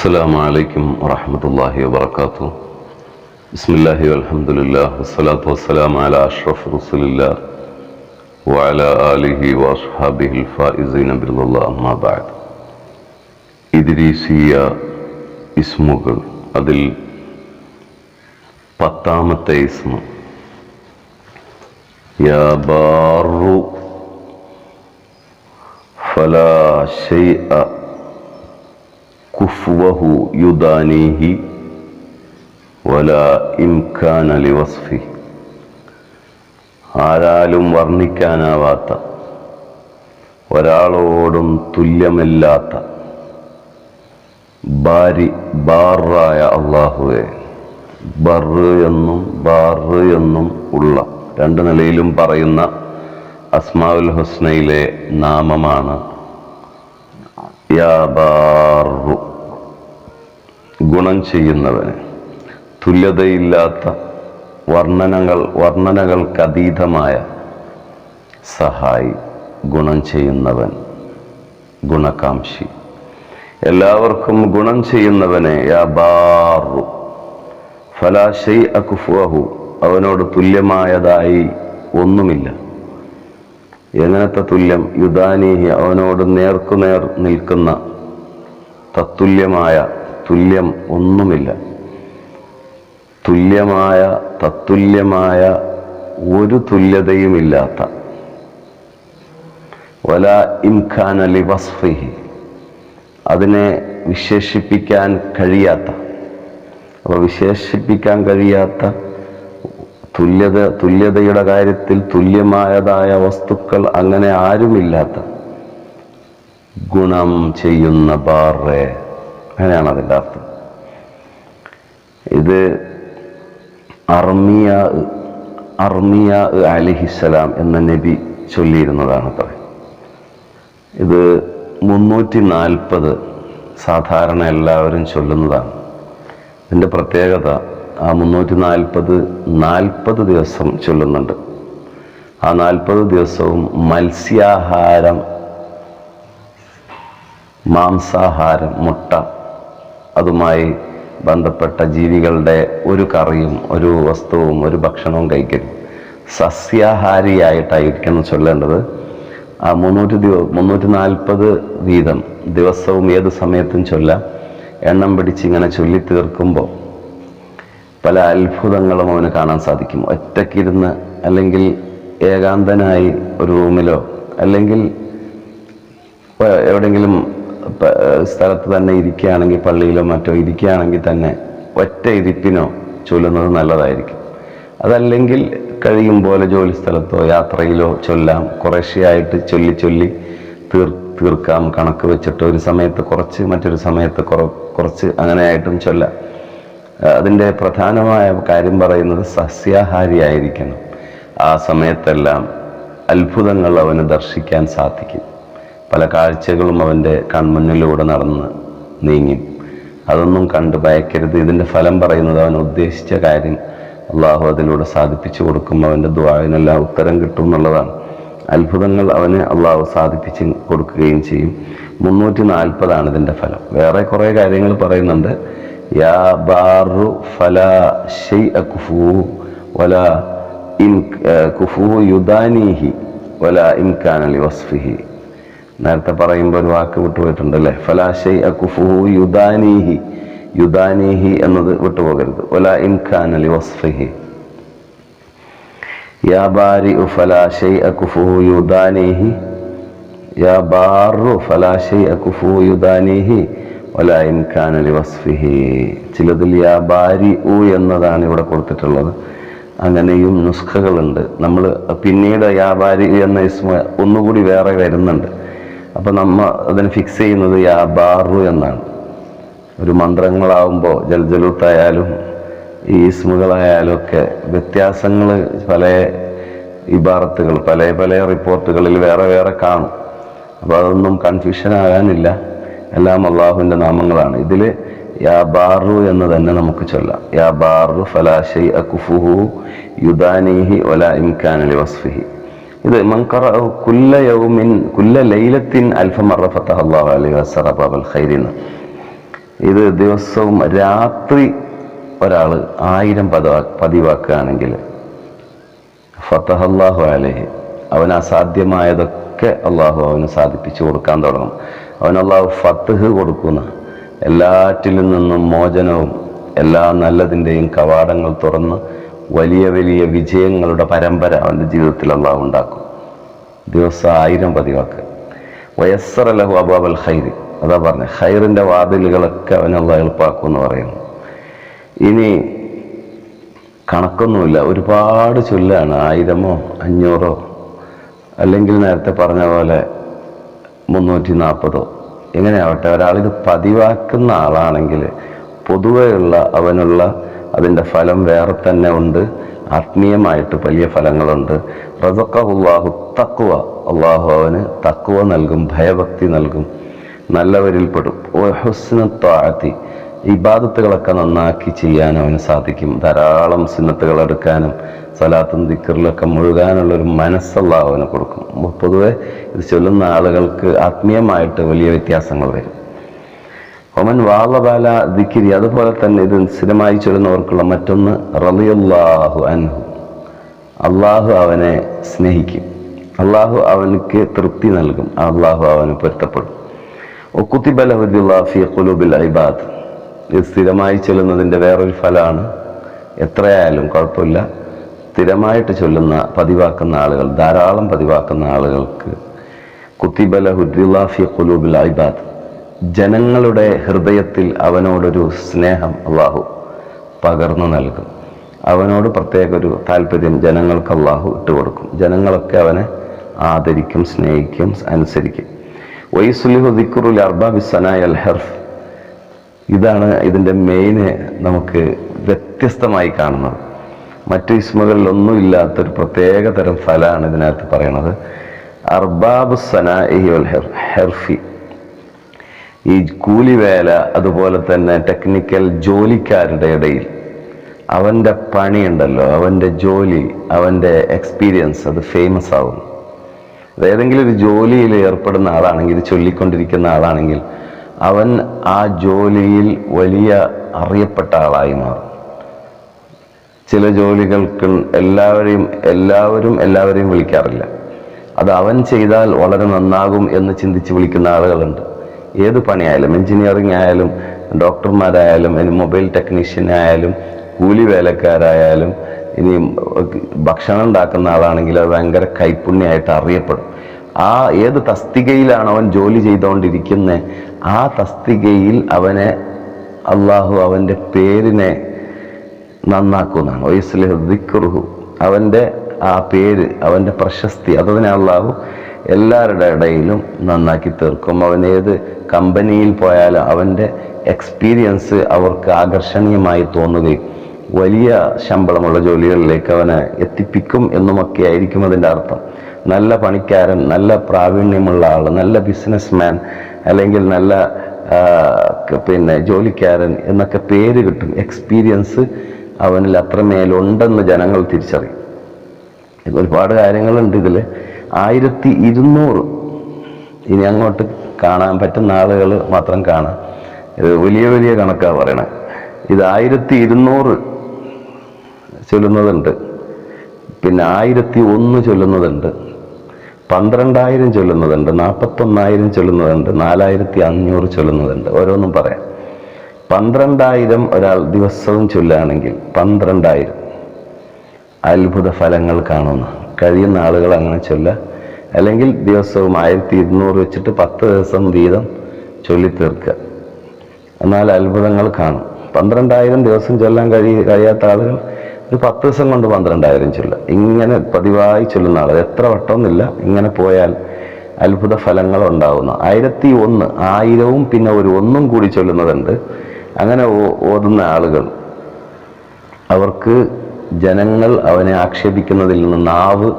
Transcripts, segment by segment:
السلام عليكم ورحمة الله وبركاته بسم الله والحمد لله والصلاة والسلام على أشرف رسول الله وعلى آله وأصحابه الفائزين برضا الله أما بعد ഇദ്രീസിയ ഇസ്മുകൾ അതിൽ പത്താമത്തെ ഇസ്മ യാ ബാറു فلا شيء كفوه യുദാനീഹി ولا إمكان لوصفه ആരാലും വർണിക്കാനാവാത്ത ഒരാളോടും തുല്യമല്ലാത്ത ബാരി ബാറായ അള്ളാഹുവെ ബറ് എന്നും ബാറ് എന്നും ഉള്ള രണ്ട് നിലയിലും പറയുന്ന അസ്മാവുൽ ഹുസ്നയിലെ നാമമാണ് യാ ബാറു. ഗുണം ചെയ്യുന്നവന്. തുല്യതയില്ലാത്ത വർണനകൾ വർണനകൾക്കതീതമായ സഹായി ഗുണം ചെയ്യുന്നവൻ ഗുണകാംക്ഷി. എല്ലാവർക്കും ഗുണം ചെയ്യുന്നവനെ യാ ബാറു ഫലാശൈ അക്കുഫുഹു അവനോട് തുല്യമായതായി ഒന്നുമില്ല. എങ്ങനത്തെ തുല്യം? യുദാനീഹി അവനോട് നേർക്കുനേർ നിൽക്കുന്ന തത്തുല്യമായ തുല്യം ഒന്നുമില്ല. തുല്യമായ തത്തുല്യമായ ഒരു തുല്യതയുമില്ലാത്ത. വല ഇംഖാൻ അലി വസ്ഫിഹി. അതിനെ വിശേഷിപ്പിക്കാൻ കഴിയാത്ത. അപ്പോൾ വിശേഷിപ്പിക്കാൻ കഴിയാത്ത തുല്യത തുല്യതയുടെ കാര്യത്തിൽ തുല്യമായതായ വസ്തുക്കൾ അങ്ങനെ ആരുമില്ലാത്ത. ഗുണം ചെയ്യുന്ന ബാറെ അങ്ങനെയാണ് അതിന്റെ അർത്ഥം. ഇത് അർമിയ അർമിയ അലിഹിസ്സലാം എന്ന നബി ചൊല്ലിയിരുന്നതാണ് പറയും ഇത് മുന്നൂറ്റി നാൽപ്പത് സാധാരണ എല്ലാവരും ചൊല്ലുന്നതാണ്. ഇതിന്റെ പ്രത്യേകത ആ മുന്നൂറ്റി നാൽപ്പത് നാൽപ്പത് ദിവസം ചൊല്ലുന്നുണ്ട്. ആ നാൽപ്പത് ദിവസവും മത്സ്യാഹാരം മാംസാഹാരം മുട്ട അതുമായി ബന്ധപ്പെട്ട ജീവികളുടെ ഒരു കറിയും ഒരു വസ്തുവും ഒരു ഭക്ഷണവും കഴിക്കരുത്. സസ്യാഹാരിയായിട്ടായിരിക്കണം ചൊല്ലേണ്ടത്. ആ മുന്നൂറ്റി ദിവ മുന്നൂറ്റി നാൽപ്പത് വീതം ദിവസവും ഏത് സമയത്തും ചൊല്ലാം. എണ്ണം പിടിച്ച് ഇങ്ങനെ ചൊല്ലി തീർക്കുമ്പോൾ പല അത്ഭുതങ്ങളും അവന് കാണാൻ സാധിക്കും. ഒറ്റയ്ക്കിരുന്ന് അല്ലെങ്കിൽ ഏകാന്തനായി ഒരു റൂമിലോ അല്ലെങ്കിൽ എവിടെയെങ്കിലും സ്ഥലത്ത് തന്നെ ഇരിക്കുകയാണെങ്കിൽ പള്ളിയിലോ മറ്റോ ഇരിക്കുകയാണെങ്കിൽ തന്നെ ഒറ്റ ഇരിപ്പിനോ ചൊല്ലുന്നത് നല്ലതായിരിക്കും. അതല്ലെങ്കിൽ കഴിയും പോലെ ജോലി സ്ഥലത്തോ യാത്രയിലോ ചൊല്ലാം കുറേശ്ശെയായിട്ട് ചൊല്ലി ചൊല്ലി തീർ തീർക്കാം. കണക്ക് വെച്ചിട്ട് ഒരു സമയത്ത് കുറച്ച് മറ്റൊരു സമയത്ത് കുറ കുറച്ച് അങ്ങനെയായിട്ടും ചൊല്ലാം. അതിന്റെ പ്രധാനമായ കാര്യം പറയുന്നത് സസ്യാഹാരിയായിരിക്കണം ആ സമയത്തെല്ലാം അത്ഭുതങ്ങൾ അവന് ദർശിക്കാൻ സാധിക്കും. പല കാഴ്ചകളും അവന്റെ കൺമുന്നിലൂടെ നടന്ന് നീങ്ങി. അതൊന്നും കണ്ട് ഭയക്കരുത്. ഇതിന്റെ ഫലം പറയുന്നത് അവൻ ഉദ്ദേശിച്ച കാര്യം അള്ളാഹു അതിലൂടെ സാധിപ്പിച്ചു കൊടുക്കും. അവന്റെ ദ്വാവിനെല്ലാം ഉത്തരം കിട്ടും എന്നുള്ളതാണ്. അത്ഭുതങ്ങൾ അവന് അള്ളാഹു സാധിപ്പിച്ച് കൊടുക്കുകയും ചെയ്യും. മുന്നൂറ്റി നാൽപ്പതാണ് ഇതിന്റെ ഫലം. വേറെ കുറേ കാര്യങ്ങൾ പറയുന്നുണ്ട്. യാ ബാറു ഫല ഷെയ് കുഫു വല ഇൻ കുഫു യുദാനീഹി വല ഇംകാൻ അലി വസ്ഫിഹി. നേരത്തെ പറയുമ്പോൾ ഒരു വാക്ക് വിട്ടുപോയിട്ടുണ്ട് അല്ലേ? ഫലാശൈ അക്കുഫുഹു യുദാനീഹി. യുദാനീഹി എന്നത് വിട്ടുപോകരുത്. ഒല ഇൻഖാൻ അലി വസ്ഫിഹി. യാ ബാരി ഫലാശൈ അക്കുഫുഹു യുദാനീഹി. യാ ബാറു ഫലാശൈ അക്കുഫുഹു യുദാനീഹി. ഒല ഇൻഖാൻ അലി വസ്ഫിഹി. ചിലതിൽ യാ ബാരി ഉ എന്നതാണ് ഇവിടെ കൊടുത്തിട്ടുള്ളത്. അങ്ങനെയും നുസ്ഖകളുണ്ട്. നമ്മൾ പിന്നീട് വ്യാപാരി എന്ന ഇസ്മ ഒന്നുകൂടി വേറെ വരുന്നുണ്ട്. അപ്പോൾ നമ്മൾ അതിന് ഫിക്സ് ചെയ്യുന്നത് യാ ബാറു എന്നാണ്. ഒരു മന്ത്രങ്ങളാവുമ്പോൾ ജൽജലൂത്തായാലും ഈ ഇസ്മുകളായാലും ഒക്കെ വ്യത്യാസങ്ങൾ പല ഇബാറത്തുകൾ പല പല റിപ്പോർട്ടുകളിൽ വേറെ വേറെ കാണും. അപ്പോൾ അതൊന്നും കൺഫ്യൂഷൻ ആകാനില്ല. എല്ലാം അള്ളാഹുവിന്റെ നാമങ്ങളാണ്. ഇതിൽ യാ ബാറു എന്ന് തന്നെ നമുക്ക് ചൊല്ലാം. യാ ബാറു ഫലാശൈ അക്കുഫുഹു യുദാനീഹി ഒല ഇംഖാനലി വസ്ഫിഹി ഇത് മൻകറ കുല്ല യൗമിൻ കുല്ല ലൈലത്തിൻ അൽഫമറ അലൈഹി വസറബൽ ഇത് ദിവസവും രാത്രി ഒരാൾ ആയിരം പദവാ പതിവാക്കുകയാണെങ്കിൽ ഫത്തഹല്ലാഹു അലഹി അവൻ അസാധ്യമായതൊക്കെ അള്ളാഹു അവന് സാധിപ്പിച്ചു കൊടുക്കാൻ തുടങ്ങും. അവൻ അള്ളാഹു ഫത്തഹ് കൊടുക്കുന്ന. എല്ലാറ്റിലും നിന്നും മോചനവും എല്ലാ നല്ലതിന്റെയും കവാടങ്ങൾ തുറന്ന് വലിയ വലിയ വിജയങ്ങളുടെ പരമ്പര അവന്റെ ജീവിതത്തിൽ അള്ളാഹു ഉണ്ടാക്കും. ദിവസം ആയിരം പതിവാക്ക്. വയസ്സറലഹു അബാബൽ ഖൈർ. അതാ പറഞ്ഞ ഹൈറിന്റെ വാതിലുകളൊക്കെ അവൻ അള്ളാഹ് എളുപ്പാക്കും എന്ന് പറയുന്നു. ഇനി കണക്കൊന്നുമില്ല. ഒരുപാട് ചൊല്ലാണ്. ആയിരമോ അഞ്ഞൂറോ അല്ലെങ്കിൽ നേരത്തെ പറഞ്ഞ പോലെ മുന്നൂറ്റി നാൽപ്പതോ എങ്ങനെയാവട്ടെ ഒരാളിത് പതിവാക്കുന്ന ആളാണെങ്കിൽ പൊതുവെയുള്ള അവനുള്ള അതിന്റെ ഫലം വേറെ തന്നെ ഉണ്ട്. ആത്മീയമായിട്ട് വലിയ ഫലങ്ങളുണ്ട്. റസക്കഹുല്ലാഹു തക്കുവ അള്ളാഹു അവന് തക്കുവ നൽകും ഭയഭക്തി നൽകും. നല്ലവരിൽപ്പെടും ഓ ഹുസ്ന താഴത്തി ഇബാദത്തുകളൊക്കെ നന്നാക്കി ചെയ്യാൻ അവന് സാധിക്കും. ധാരാളം സുന്നത്തുകൾ എടുക്കാനും സലാത്തും ദിക്കറിലൊക്കെ മുഴുകാനുള്ളൊരു മനസ്സുള്ള അവന് കൊടുക്കും. പൊതുവെ ഇത് ചൊല്ലുന്ന ആളുകൾക്ക് ആത്മീയമായിട്ട് വലിയ വ്യത്യാസങ്ങൾ വരും. ഒമൻ വാളബാല ദിക്കിരി അതുപോലെ തന്നെ ഇത് സ്ഥിരമായി ചൊല്ലുന്നവർക്കുള്ള മറ്റൊന്ന് റളിയല്ലാഹു അൻഹു. അള്ളാഹു അവനെ സ്നേഹിക്കും. അള്ളാഹു അവനക്ക് തൃപ്തി നൽകും. അള്ളാഹു അവന് പൊരുത്തപ്പെടും. ഒക്കുത്തിബലഹുദ്ദുല്ലാഫി ഖുലൂബിൽ ഐബാദ് ഇത് സ്ഥിരമായി ചൊല്ലുന്നതിന്റെ വേറൊരു ഫലമാണ്. എത്രയായാലും കുഴപ്പമില്ല. സ്ഥിരമായിട്ട് ചൊല്ലുന്ന പതിവാക്കുന്ന ആളുകൾ ധാരാളം പതിവാക്കുന്ന ആളുകൾക്ക് കുത്തിബലഹുദ്ദുല്ലാഫി ഖുലൂബിൽ ഇബാദ്. ജനങ്ങളുടെ ഹൃദയത്തിൽ അവനോടൊരു സ്നേഹം അള്ളാഹു പകർന്നു നൽകും. അവനോട് പ്രത്യേക ഒരു താല്പര്യം ജനങ്ങൾക്ക് അള്ളാഹു ഇട്ടുകൊടുക്കും ജനങ്ങളൊക്കെ അവനെ ആദരിക്കും സ്നേഹിക്കും അനുസരിക്കും. വൈസുലിഹു ദിക്കുറുൽ അർബാബി സനായ് അൽ ഹെർഫ്. ഇതാണ് ഇതിന്റെ മെയിന് നമുക്ക് വ്യത്യസ്തമായി കാണുന്നത്. മറ്റു ഇസ്മകളിലൊന്നും ഇല്ലാത്തൊരു പ്രത്യേക തരം ഫലമാണ് ഇതിനകത്ത് പറയണത്. അർബാബ് സനാ ഹെർഫി. ഈ കൂലിവേല അതുപോലെ തന്നെ ടെക്നിക്കൽ ജോലിക്കാരുടെ ഇടയിൽ അവന്റെ പണിയുണ്ടല്ലോ അവന്റെ ജോലി അവന്റെ എക്സ്പീരിയൻസ് അത് ഫേമസ് ആവും. ഏതെങ്കിലും ഒരു ജോലിയിൽ ഏർപ്പെടുന്ന ആളാണെങ്കിൽ ചൊല്ലിക്കൊണ്ടിരിക്കുന്ന ആളാണെങ്കിൽ അവൻ ആ ജോലിയിൽ വലിയ അറിയപ്പെട്ട ആളായി മാറും. ചില ജോലികൾക്ക് എല്ലാവരെയും എല്ലാവരും എല്ലാവരെയും വിളിക്കാറില്ല. അത് അവൻ ചെയ്താൽ വളരെ നന്നാകും എന്ന് ചിന്തിച്ച് വിളിക്കുന്ന ആളുകളുണ്ട്. ഏത് പണിയായാലും എഞ്ചിനീയറിംഗ് ആയാലും ഡോക്ടർമാരായാലും ഇനി മൊബൈൽ ടെക്നീഷ്യൻ ആയാലും കൂലി വേലക്കാരായാലും ഇനി ഭക്ഷണം ഉണ്ടാക്കുന്ന ആളാണെങ്കിൽ അത് ഭയങ്കര കൈപ്പുണ്യമായിട്ട് അറിയപ്പെടും. ആ ഏത് തസ്തികയിലാണ് അവൻ ജോലി ചെയ്തുകൊണ്ടിരിക്കുന്നത് ആ തസ്തികയിൽ അവനെ അള്ളാഹു അവന്റെ പേരിനെ നന്നാക്കുന്നതാണ്. വയസ്സിലെ ദിക്റുഹു. അവന്റെ ആ പേര് അവന്റെ പ്രശസ്തി അതതിനെ അള്ളാഹു എല്ലാവരുടെ ഇടയിലും നന്നാക്കി തീർക്കും. അവൻ ഏത് കമ്പനിയിൽ പോയാലും അവന്റെ എക്സ്പീരിയൻസ് അവർക്ക് ആകർഷണീയമായി തോന്നുകയും വലിയ ശമ്പളമുള്ള ജോലികളിലേക്ക് അവനെ എത്തിപ്പിക്കും എന്നുമൊക്കെ ആയിരിക്കും അതിന്റെ അർത്ഥം. നല്ല പണിക്കാരൻ നല്ല പ്രാവീണ്യമുള്ള ആൾ നല്ല ബിസിനസ്മാൻ അല്ലെങ്കിൽ നല്ല പിന്നെ ജോലിക്കാരൻ എന്നൊക്കെ പേര് കിട്ടും. എക്സ്പീരിയൻസ് അവനിൽ അത്രമേലുണ്ടെന്ന് ജനങ്ങൾ തിരിച്ചറിയും. ഒരുപാട് കാര്യങ്ങളുണ്ട് ഇതിൽ ആയിരത്തി ഇരുന്നൂറ്. ഇനി അങ്ങോട്ട് കാണാൻ പറ്റുന്ന ആളുകൾ മാത്രം കാണാം. ഇത് വലിയ വലിയ കണക്കാണ് പറയണത് ഇത് ആയിരത്തി ഇരുന്നൂറ് ചൊല്ലുന്നതുണ്ട്. പിന്നെ ആയിരത്തി ഒന്ന് ചൊല്ലുന്നതുണ്ട്. പന്ത്രണ്ടായിരം ചൊല്ലുന്നതുണ്ട്. നാൽപ്പത്തൊന്നായിരം ചൊല്ലുന്നതുണ്ട്. നാലായിരത്തി അഞ്ഞൂറ് ചൊല്ലുന്നതുണ്ട്. ഓരോന്നും പറയാം. പന്ത്രണ്ടായിരം ഒരാൾ ദിവസവും ചൊല്ലുകയാണെങ്കിൽ പന്ത്രണ്ടായിരം അത്ഭുത ഫലങ്ങൾ കാണുന്നു കഴിയുന്ന ആളുകൾ അങ്ങനെ ചൊല്ലുക അല്ലെങ്കിൽ ദിവസവും ആയിരത്തി ഇരുന്നൂറ് വെച്ചിട്ട് പത്ത് ദിവസം വീതം ചൊല്ലി തീർക്കുക. എന്നാൽ അത്ഭുതങ്ങൾ കാണും. പന്ത്രണ്ടായിരം ദിവസം ചൊല്ലാൻ കഴി കഴിയാത്ത ആളുകൾ ഒരു പത്ത് ദിവസം കൊണ്ട് പന്ത്രണ്ടായിരം ചൊല്ല ഇങ്ങനെ പതിവായി ചൊല്ലുന്ന ആളുകൾ എത്ര വട്ടമൊന്നുമില്ല. ഇങ്ങനെ പോയാൽ അത്ഭുത ഫലങ്ങൾ ഉണ്ടാവുന്നു. ആയിരത്തി ഒന്ന് ആയിരവും പിന്നെ ഒരു ഒന്നും കൂടി ചൊല്ലുന്നതുണ്ട്. അങ്ങനെ ഓതുന്ന ആളുകൾ അവർക്ക് ജനങ്ങൾ അവനെ ആക്ഷേപിക്കുന്നതിൽ നിന്ന് നാവ്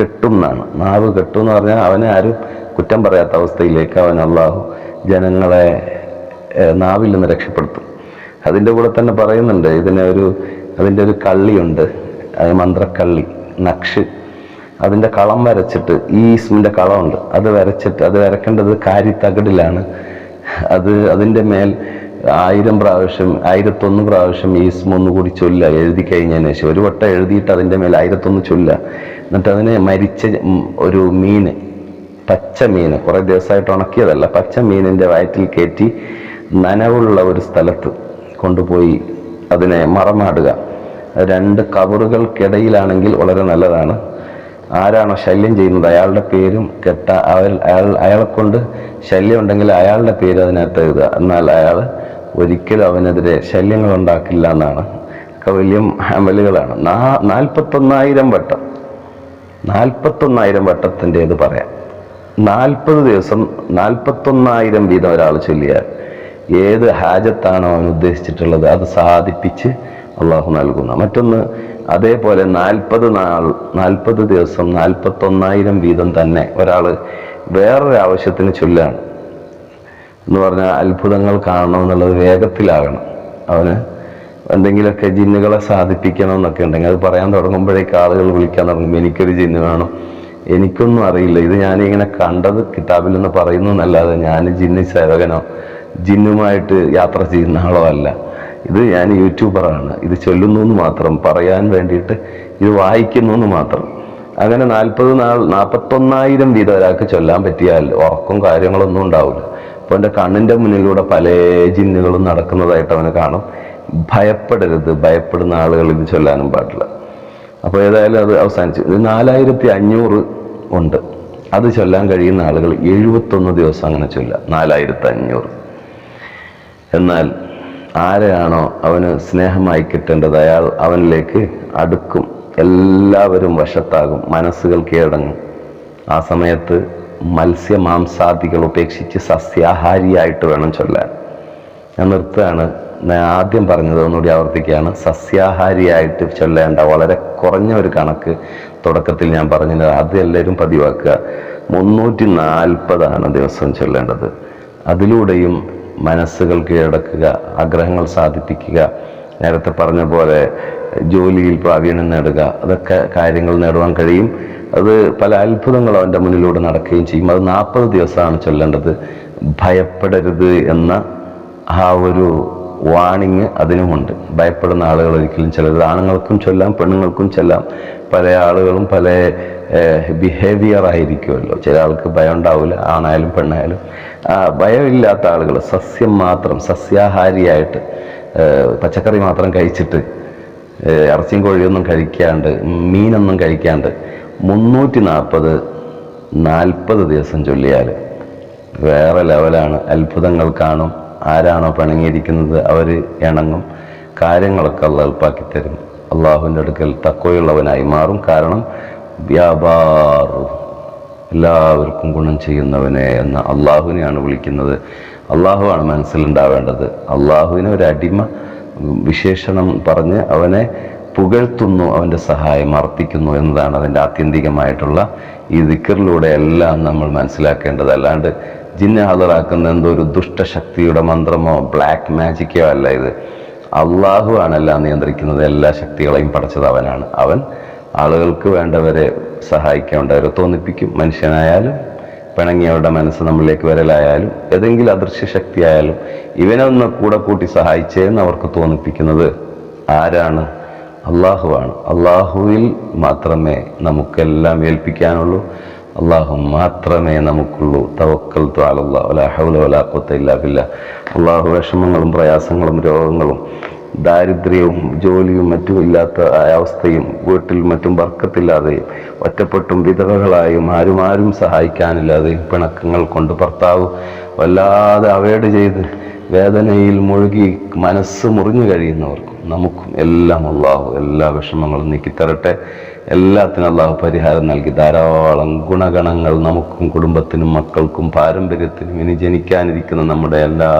കെട്ടും എന്നാണ് നാവ് കെട്ടും എന്ന് പറഞ്ഞാൽ അവനെ ആരും കുറ്റം പറയാത്ത അവസ്ഥയിലേക്ക് അവൻ അള്ളാഹു ജനങ്ങളെ നാവിൽ നിന്ന് രക്ഷപ്പെടുത്തും. അതിന്റെ കൂടെ തന്നെ പറയുന്നുണ്ട് ഇതിനെ ഒരു അതിന്റെ ഒരു കള്ളിയുണ്ട് അത് മന്ത്രക്കള്ളി നക്ഷ്. അതിന്റെ കളം വരച്ചിട്ട് ഈ ഇസ്മിന്റെ കളമുണ്ട്. അത് വരച്ചിട്ട് അത് വരക്കേണ്ടത് കാരി അത് അതിന്റെ മേൽ ആയിരം പ്രാവശ്യം ആയിരത്തൊന്ന് പ്രാവശ്യം ഈ സ്മൊന്ന് ഒന്നുകൂടി ചൊല്ല എഴുതി കഴിഞ്ഞതിന് ശേഷം. ഒരു വട്ടം എഴുതിയിട്ട് അതിന്റെ മേലെ ആയിരത്തൊന്ന് ചൊല്ല എന്നിട്ട് അതിനെ മരിച്ച ഒരു മീന് പച്ച മീന് കുറേ ദിവസമായിട്ട് ഉണക്കിയതല്ല പച്ച മീനിന്റെ വയറ്റിൽ കയറ്റി നനവുള്ള ഒരു സ്ഥലത്ത് കൊണ്ടുപോയി അതിനെ മറമാടുക രണ്ട് കവറുകൾക്കിടയിലാണെങ്കിൽ വളരെ നല്ലതാണ്. ആരാണോ ശല്യം ചെയ്യുന്നത് അയാളുടെ പേരും കെട്ട അയാൾ അയാൾ അയാളെ കൊണ്ട് ശല്യം ഉണ്ടെങ്കിൽ അയാളുടെ പേര് അതിനകത്ത് എഴുതുക. എന്നാൽ അയാൾ ഒരിക്കലും അവനെതിരെ ശല്യങ്ങൾ ഉണ്ടാക്കില്ല എന്നാണ്. ഒക്കെ വലിയ അമലുകളാണ്. നാ നാൽപ്പത്തൊന്നായിരം വട്ടം നാൽപ്പത്തൊന്നായിരം വട്ടത്തിന്റേത് പറയാം. നാൽപ്പത് ദിവസം നാൽപ്പത്തൊന്നായിരം വീതം ഒരാൾ ചൊല്ലിയാൽ ഏത് ഹാജത്താണോ അവൻ ഉദ്ദേശിച്ചിട്ടുള്ളത്? അത് സാധിപ്പിച്ച് അള്ളാഹു നൽകുന്ന. മറ്റൊന്ന് അതേപോലെ നാൽപ്പത് നാൾ നാൽപ്പത് ദിവസം നാൽപ്പത്തൊന്നായിരം വീതം തന്നെ ഒരാൾ വേറൊരു ആവശ്യത്തിന് ചൊല്ലാണ് എന്ന് പറഞ്ഞാൽ അത്ഭുതങ്ങൾ കാണണം എന്നുള്ളത് വേഗത്തിലാകണം. അവന് എന്തെങ്കിലുമൊക്കെ ജിന്നുകളെ സാധിപ്പിക്കണം എന്നൊക്കെ ഉണ്ടെങ്കിൽ അത് പറയാൻ തുടങ്ങുമ്പോഴേക്ക് ആളുകൾ വിളിക്കാൻ തുടങ്ങും എനിക്കൊരു ജിന്ന് വേണം. എനിക്കൊന്നും അറിയില്ല. ഇത് ഞാനിങ്ങനെ കണ്ടത് കിതാബിൽ നിന്ന് പറയുന്നു എന്നല്ലാതെ ഞാൻ ജിന്ന് സേവകനോ ജിന്നുമായിട്ട് യാത്ര ചെയ്യുന്ന ആളോ അല്ല. ഇത് ഞാൻ യൂട്യൂബറാണ്. ഇത് ചൊല്ലുന്നു എന്ന് മാത്രം പറയാൻ വേണ്ടിയിട്ട് ഇത് വായിക്കുന്നു എന്ന് മാത്രം. അങ്ങനെ നാൽപ്പത് നാൾ നാൽപ്പത്തൊന്നായിരം വീതം ഒരാൾക്ക് ചൊല്ലാൻ പറ്റിയാൽ ഉറക്കം കാര്യങ്ങളൊന്നും ഉണ്ടാവില്ല. എന്റെ കണ്ണിന്റെ മുന്നിലൂടെ പല ജിന്നുകളും നടക്കുന്നതായിട്ട് അവനെ കാണും. ഭയപ്പെടരുത് ഭയപ്പെടുന്ന ആളുകൾ ഇത് ചൊല്ലാനും പാടില്ല. അപ്പോൾ ഏതായാലും അത് അവസാനിച്ചു. നാലായിരത്തി അഞ്ഞൂറ് ഉണ്ട്. അത് ചൊല്ലാൻ കഴിയുന്ന ആളുകൾ എഴുപത്തൊന്ന് ദിവസം അങ്ങനെ ചൊല്ലാം നാലായിരത്തി അഞ്ഞൂറ് എന്നാൽ ആരെയാണോ അവന് സ്നേഹമായി കിട്ടേണ്ടത്? അയാൾ അവനിലേക്ക് അടുക്കും. എല്ലാവരും വശത്താകും. മനസ്സുകൾ കീഴടങ്ങും. ആ സമയത്ത് മത്സ്യ മാംസാദികൾ ഉപേക്ഷിച്ച് സസ്യാഹാരിയായിട്ട് വേണം ചൊല്ലാൻ. ഞാൻ നിർത്തുകയാണ്. ഞാൻ ആദ്യം പറഞ്ഞത് ഒന്നുകൂടി ആവർത്തിക്കുകയാണ്. സസ്യാഹാരിയായിട്ട് ചൊല്ലേണ്ട വളരെ കുറഞ്ഞ ഒരു കണക്ക് തുടക്കത്തിൽ ഞാൻ പറഞ്ഞത് അത് എല്ലാവരും പതിവാക്കുക. മുന്നൂറ്റി നാൽപ്പതാണ് ദിവസം ചൊല്ലേണ്ടത്. അതിലൂടെയും മനസ്സുകൾ കീഴടക്കുക ആഗ്രഹങ്ങൾ സാധിപ്പിക്കുക നേരത്തെ പറഞ്ഞ പോലെ ജോലിയിൽ പ്രാവീണ്യം നേടുക അതൊക്കെ കാര്യങ്ങൾ നേടുവാൻ കഴിയും. അത് പല അത്ഭുതങ്ങളും അവന്റെ മുന്നിലൂടെ നടക്കുകയും ചെയ്യും. അത് നാൽപ്പത് ദിവസമാണ് ചൊല്ലേണ്ടത്. ഭയപ്പെടരുത് എന്ന ആ ഒരു വാണിങ് അതിനുമുണ്ട്. ഭയപ്പെടുന്ന ആളുകൾ ഒരിക്കലും ചിലത് ആണുങ്ങൾക്കും ചൊല്ലാം പെണ്ണുങ്ങൾക്കും ചൊല്ലാം. പല ആളുകളും പല ബിഹേവിയർ ആയിരിക്കുമല്ലോ. ചില ആൾക്ക് ഭയം ഉണ്ടാവില്ല ആണായാലും പെണ്ണായാലും. ഭയമില്ലാത്ത ആളുകൾ സസ്യം മാത്രം സസ്യാഹാരിയായിട്ട് പച്ചക്കറി മാത്രം കഴിച്ചിട്ട് ഇറച്ചിയും കോഴിയൊന്നും കഴിക്കാണ്ട് മീനൊന്നും കഴിക്കാണ്ട് മുന്നൂറ്റി നാൽപ്പത് നാൽപ്പത് ദിവസം ചൊല്ലിയാൽ വേറെ ലെവലാണ്. അത്ഭുതങ്ങൾ കാണും. ആരാണോ പിണങ്ങിയിരിക്കുന്നത് അവർ ഇണങ്ങും. കാര്യങ്ങളൊക്കെ അള്ള എളുപ്പാക്കി തരും. അള്ളാഹുവിന്റെ അടുക്കൽ തക്കോയുള്ളവനായി മാറും. കാരണം വ്യാപാറു എല്ലാവർക്കും ഗുണം ചെയ്യുന്നവനെ എന്ന അള്ളാഹുവിനെയാണ് വിളിക്കുന്നത്. അള്ളാഹുവാണ് മനസ്സിലുണ്ടാവേണ്ടത്. അള്ളാഹുവിനെ ഒരു അടിമ വിശേഷണം പറഞ്ഞ് അവനെ പുകഴ്ത്തുന്നു അവന്റെ സഹായം അർത്ഥിക്കുന്നു എന്നതാണ് അതിന്റെ ആത്യന്തികമായിട്ടുള്ള ഈ ദിക്കറിലൂടെ എല്ലാം നമ്മൾ മനസ്സിലാക്കേണ്ടത്. അല്ലാണ്ട് ജിന്നെ ഹാജറാക്കുന്ന എന്തോ ഒരു ദുഷ്ടശക്തിയുടെ മന്ത്രമോ ബ്ലാക്ക് മാജിക്കോ അല്ല ഇത്. അള്ളാഹു ആണെല്ലാം നിയന്ത്രിക്കുന്നത് എല്ലാ ശക്തികളെയും പഠിച്ചത് അവനാണ്. അവൻ ആളുകൾക്ക് വേണ്ടവരെ സഹായിക്കേണ്ടവരെ തോന്നിപ്പിക്കും. മനുഷ്യനായാലും പിണങ്ങിയവരുടെ മനസ്സ് നമ്മളിലേക്ക് വരലായാലും ഏതെങ്കിലും അദൃശ്യ ശക്തിയായാലും ഇവനൊന്ന് കൂടെ കൂട്ടി സഹായിച്ചേന്ന് അവർക്ക് തോന്നിപ്പിക്കുന്നത് ആരാണ്? അള്ളാഹുവാണ്. അള്ളാഹുവിൽ മാത്രമേ നമുക്കെല്ലാം ഏൽപ്പിക്കാനുള്ളൂ. അള്ളാഹു മാത്രമേ നമുക്കുള്ളൂ. തവക്കൽ ഇല്ല അള്ളാഹു വിഷമങ്ങളും പ്രയാസങ്ങളും രോഗങ്ങളും ദാരിദ്ര്യവും ജോലിയും മറ്റും ഇല്ലാത്ത അവസ്ഥയും വീട്ടിൽ മറ്റും വർക്കത്തില്ലാതെയും ഒറ്റപ്പെട്ടും വിധവകളായും ആരും ആരും സഹായിക്കാനില്ലാതെയും പിണക്കങ്ങൾ കൊണ്ട് ഭർത്താവ് വല്ലാതെ അവോയ്ഡ് ചെയ്ത് വേദനയിൽ മുഴുകി മനസ്സ് മുറിഞ്ഞു കഴിയുന്നവർക്കും നമുക്കും എല്ലാം അള്ളാഹു എല്ലാ വിഷമങ്ങളും നീക്കിത്തരട്ടെ. എല്ലാത്തിനും അള്ളാഹു പരിഹാരം നൽകി. ധാരാളം ഗുണഗണങ്ങൾ നമുക്കും കുടുംബത്തിനും മക്കൾക്കും പാരമ്പര്യത്തിനും ഇനി ജനിക്കാനിരിക്കുന്ന നമ്മുടെ എല്ലാ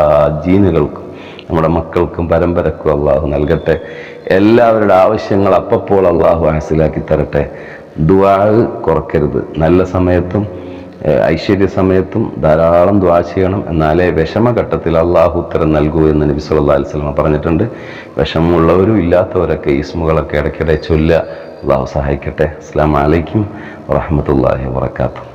ജീനുകൾക്കും നമ്മുടെ മക്കൾക്കും പരമ്പരക്കും അള്ളാഹു നൽകട്ടെ. എല്ലാവരുടെ ആവശ്യങ്ങൾ അപ്പപ്പോൾ അള്ളാഹു മനസ്സിലാക്കി തരട്ടെ. ദുവാ കുറക്കരുത് നല്ല സമയത്തും ഐശ്വര്യ സമയത്തും ധാരാളം ദ്വാ ചെയ്യണം. എന്നാലേ വിഷമഘട്ടത്തിൽ അള്ളാഹു ഉത്തരം നൽകൂ എന്ന് നബി സല്ലല്ലാഹു അലൈഹി വസല്ലം പറഞ്ഞിട്ടുണ്ട്. വിഷമമുള്ളവരും ഇല്ലാത്തവരൊക്കെ ഈസ്മുകളൊക്കെ ഇടയ്ക്കിടെ ചൊല്ലുക. അള്ളാഹു സഹായിക്കട്ടെ. അസ്സാം വലൈക്കും വാഹമത്തല്ലാഹി വാത്തു